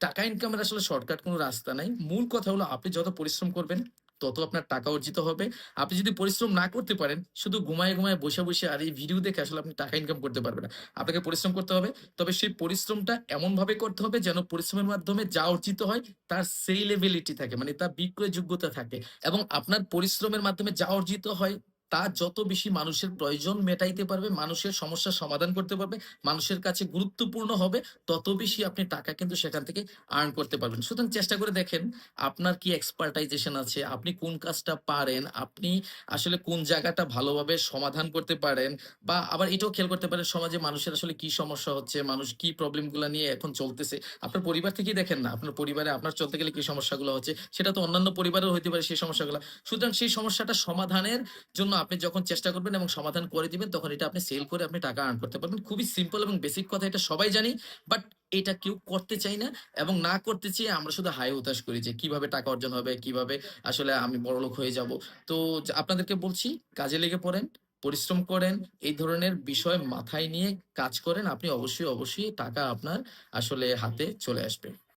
টাকা ইনকামের আসলে শর্টকাট কোনো রাস্তা নাই। মূল কথা হলো আপনি যত পরিশ্রম করবেন, তত আপনার টাকা অর্জিত হবে। আপনি যদি পরিশ্রম না করতে পারেন, শুধু ঘুমায় ঘুমায় বসে বসে আর এই ভিডিও দেখে আসলে আপনি টাকা ইনকাম করতে পারবেন না। আপনাকে পরিশ্রম করতে হবে। তবে সেই পরিশ্রমটা এমনভাবে করতে হবে যেন পরিশ্রমের মাধ্যমে যা অর্জিত হয় তার সেই সেইলেবিলিটি থাকে। মানে তার বিক্রয় যোগ্যতা থাকে এবং আপনার পরিশ্রমের মাধ্যমে যা অর্জিত হয় তা যত বেশি মানুষের প্রয়োজন মেটাইতে পারবে, মানুষের সমস্যার সমাধান করতে পারবে, মানুষের কাছে গুরুত্বপূর্ণ হবে, তত বেশি আপনি টাকা কিন্তু সেখান থেকে আর্ন করতে পারবেন। সুতরাং চেষ্টা করে দেখেন আপনার কি এক্সপার্টাইজেশন আছে, আপনি কোন কাজটা পারেন, আপনি আসলে কোন জায়গাটা ভালোভাবে সমাধান করতে পারেন বা আবার এটাও খেয়াল করতে পারেন সমাজে মানুষের আসলে কি সমস্যা হচ্ছে, মানুষ কি প্রবলেমগুলা নিয়ে এখন চলতেছে। আপনার পরিবার থেকেই দেখেন না, আপনার পরিবারে আপনার চলতে গেলে কি সমস্যাগুলো হচ্ছে, সেটা তো অন্যান্য পরিবারেও হইতে পারে সেই সমস্যাগুলা। সুতরাং সেই সমস্যাটা সমাধানের জন্য আপনি যখন চেষ্টা করবেন এবং সমাধান করে দিবেন তখন এটা আপনি সেল করে আপনি টাকা আর্ন করতে পারবেন। খুবই সিম্পল এবং বেসিক কথা এটা সবাই জানি। বাট এটা কেউ করতে চাই না এবং না করতে চেয়ে আমরা শুধু হায় হুতাশ করি যে কীভাবে টাকা অর্জন হবে, কীভাবে আসলে আমি বড়লোক হয়ে যাব। তো আপনাদেরকে বলছি কাজে লেগে পড়েন, পরিশ্রম করেন, এই ধরনের বিষয় মাথায় নিয়ে কাজ করেন। আপনি অবশ্যই, অবশ্যই টাকা আপনার আসলে হাতে চলে আসবে।